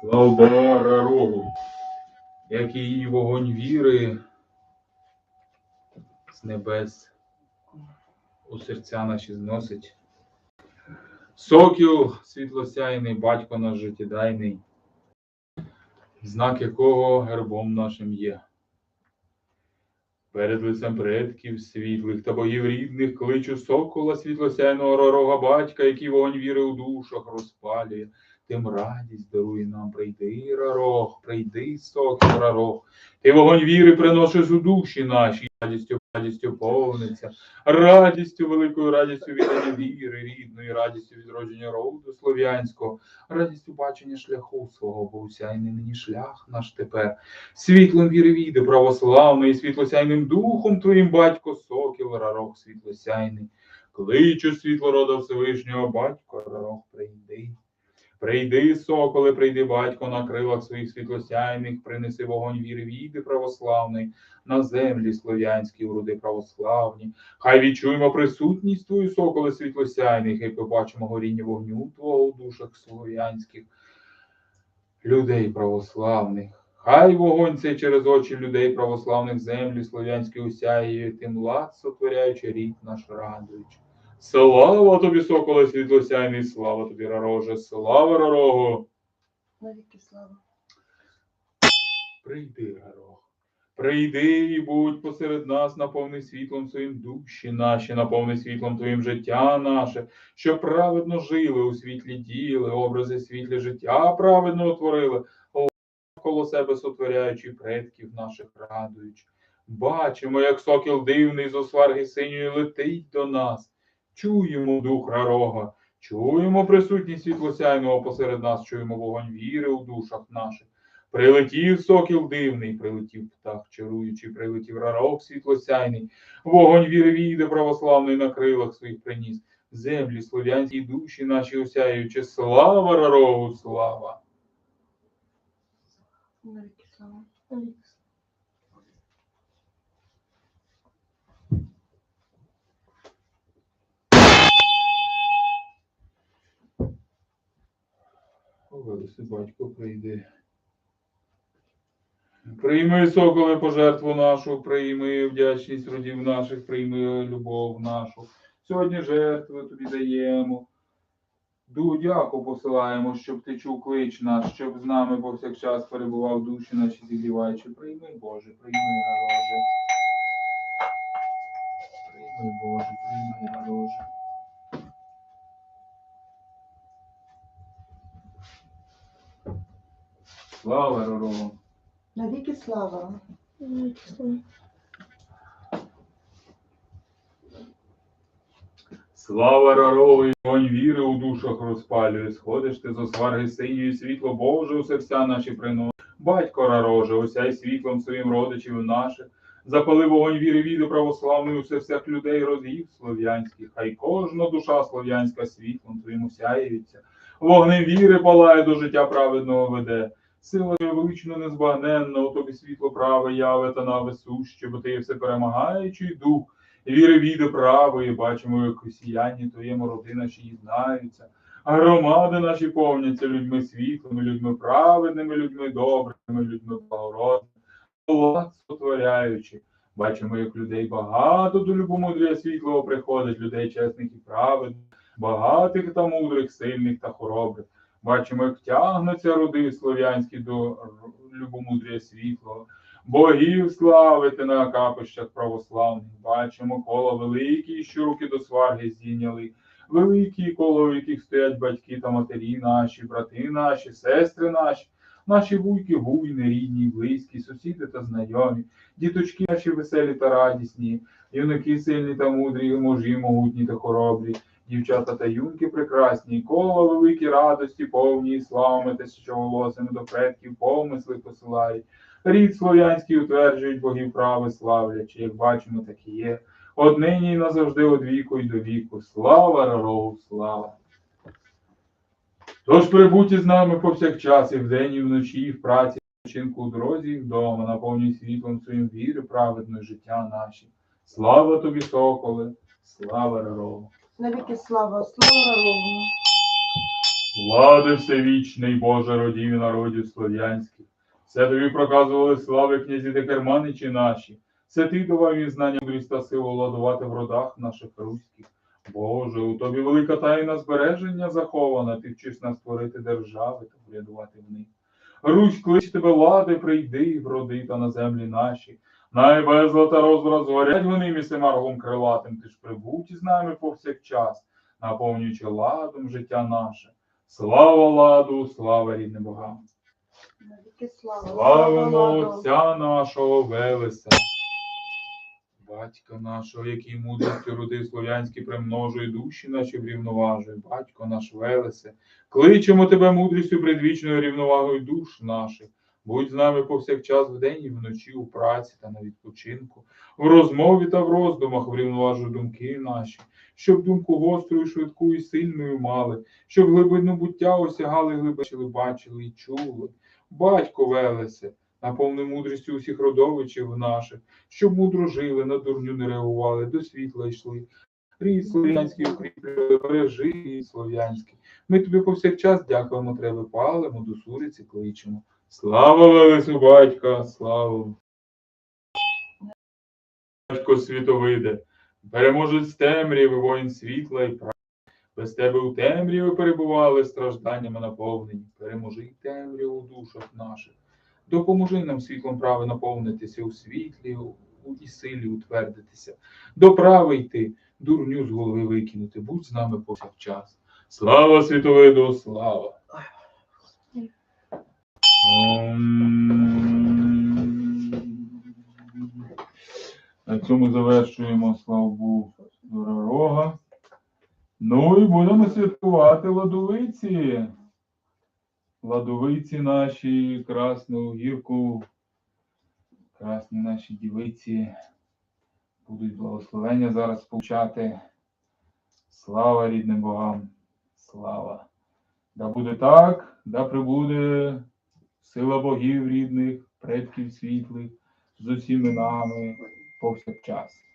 Слава рогу, як її вогонь віри з небес у серця наші зносить. Сокіл світлосяйний, батько наш життєдайний, знак якого гербом нашим є. Перед лицем предків світлих та богів рідних кличу сокола світлосяйного ророга батька, який вогонь віри у душах розпалює. Тим радість даруй нам, прийди, рарох, прийди, сокіл рарох. Ти вогонь віри приносиш у душі наші, радістю, радістю повниться, радістю, великою радістю віддання віри, рідної, радістю відродження роду слов'янського, радістю бачення шляху свого, бо усяйний нині шлях наш тепер. Світлом віри віди православної, світлосяйним духом твоїм батько, сокіл, рарох світлосяйний. Кличу світло рода Всевишнього, батько, рарох, прийди. Прийди, соколе, прийди, батько, на крилах своїх світлосяйних, принеси вогонь віри віди православний, на землі слов'янські уроди православні. Хай відчуємо присутність твою, соколе світлосяйних, і побачимо горіння вогню Твого у душах слов'янських людей православних. Хай вогонь цей через очі людей православних землі слов'янські усяє, тим лад сотворяючи рід наш радуючи. Слава тобі, соколе світлосяйний, слава тобі, рароже, слава рарогу. Навіки слава. Прийди, Рарох. Прийди і будь посеред нас, наповни світлом своїм душі наші, наповни світлом твоїм життя наше, щоб праведно жили у світлі діли, образи світлі життя праведно утворили, коло себе сотворяючи предків наших радуючи. Бачимо, як сокіл дивний з осварги синьої летить до нас. Чуємо дух рарога, чуємо присутність світлосяйного посеред нас, чуємо вогонь віри у душах наших. Прилетів сокіл дивний, прилетів птах чаруючий, прилетів рарок світлосяйний, вогонь віри віде православний на крилах своїх приніс. Землі слов'янські душі наші осяючи, слава рарогу, слава. Батько, прийди. Прийми, соколе, пожертву нашу, прийми вдячність родів наших, прийми любов нашу. Сьогодні жертви тобі даємо. Дудяку посилаємо, щоб ти чув клич наш, щоб з нами повсякчас перебував душі наші зігріваючи. Прийми, Боже, прийми, Гароже. Прийми, Боже, прийми, Гароже. Слава Ророгу. Навіки слава. Слава. Раровий, вогонь віри у душах розпалює. Сходиш ти з осварги синьої, світло Боже у серця наші приносить. Батько Рароже, осяй світлом своїм родичів наших. Запали вогонь віри віди православної у серцях людей розгів слов'янських. Хай кожна душа слов'янська світлом твоїм усяється. Вогнем віри палає до життя праведного веде. Сила твоя велично незбагненна, у тобі світло праве яве та наве бо ти все перемагаючий дух. Віри віди правої, бачимо, як росіяні твоєму роди наші єднаються. А громади наші повняться людьми світлими, людьми праведними, людьми добрими, людьми благородними, влад сотворяючи. Бачимо, як людей багато до любомудрія світлого приходить, людей чесних і праведних, багатих та мудрих, сильних та хоробрих. Бачимо, як тягнуться роди слов'янські до любомудрія світлого. Богів славити на капищах православних. Бачимо коло великі, що руки до сварги здійняли. Великі коло, в яких стоять батьки та матері наші, брати наші, сестри наші, наші вуйки, вуйни, рідні, близькі, сусіди та знайомі, діточки наші веселі та радісні, юнаки сильні та мудрі, мужі могутні та хоробрі, дівчата та юнки прекрасні, коло великі радості, повні і славами тисячоголосими до предків помисли посилають. Рід слов'янський утверджують богів прави славлячи, як бачимо, так і є. Однині назавжди од віку й до віку. Слава Рарогу, слава! Тож прибудь із нами повсякчас, і вдень, і вночі, і в праці, і вчинку у дорозі, і вдома, наповнюй світлом своїм віри, праведної життя наші. Слава тобі, соколе, слава Рарогу! Навіки слава. Слава Рогу. Влади всевічний, Боже родів народів слов'янських. Все тобі проказували слави князі та керманичі наші. Все ти давав їм знання, мудрість силу владувати в родах наших руських. Боже, у тобі велика тайна збереження захована, ти вчиш нас створити держави та врядувати в них. Русь клич тебе лади, прийди в роди та на землі наші. Най безла та розбрат згорять вони місцем аргом крилатим, ти ж прибудь із нами повсякчас, наповнюючи ладом життя наше. Слава ладу, слава рідним богам. Слава. Славимо. Отця нашого Велеса, Батька нашого, який мудрістю роди слов'янські примножує душі наші врівноважує, Батько наш Велесе, кличемо тебе мудрістю предвічною рівновагою душ наших. Будь з нами повсякчас вдень і вночі у праці та на відпочинку, в розмові та в роздумах врівноважуй думки наші, щоб думку гостру, швидку і сильною мали, щоб глибину буття осягали, глибочили, бачили і чули. Батько Велесе, наповни мудрістю усіх родовичів наших, щоб мудро жили, на дурню не реагували, до світла йшли. Рід слов'янський укріплювали, бережи слов'янський. Ми тобі повсякчас дякуємо, тебе палимо, до суриці кличемо. Слава Велесу, батька, слава! Батько світовиде, переможець темряви, воїн світла і правди. Без тебе у темряві перебували стражданнями наповнені. Переможи й темряву у душах наших. Допоможи нам світлом прави наповнитися у світлі у- і силі утвердитися. До прави йти, дурню з голови викинути. Будь з нами повсякчас. Слава світовиду, слава! На цьому завершуємо, слава Богу, Рога. Ну і будемо святкувати ладовиці. Ладовиці наші, красну гірку, красні наші дівиці будуть благословення зараз получати. Слава рідним богам, слава. Да буде так, да прибуде сила богів рідних, предків світлих з усіми нами повсякчас.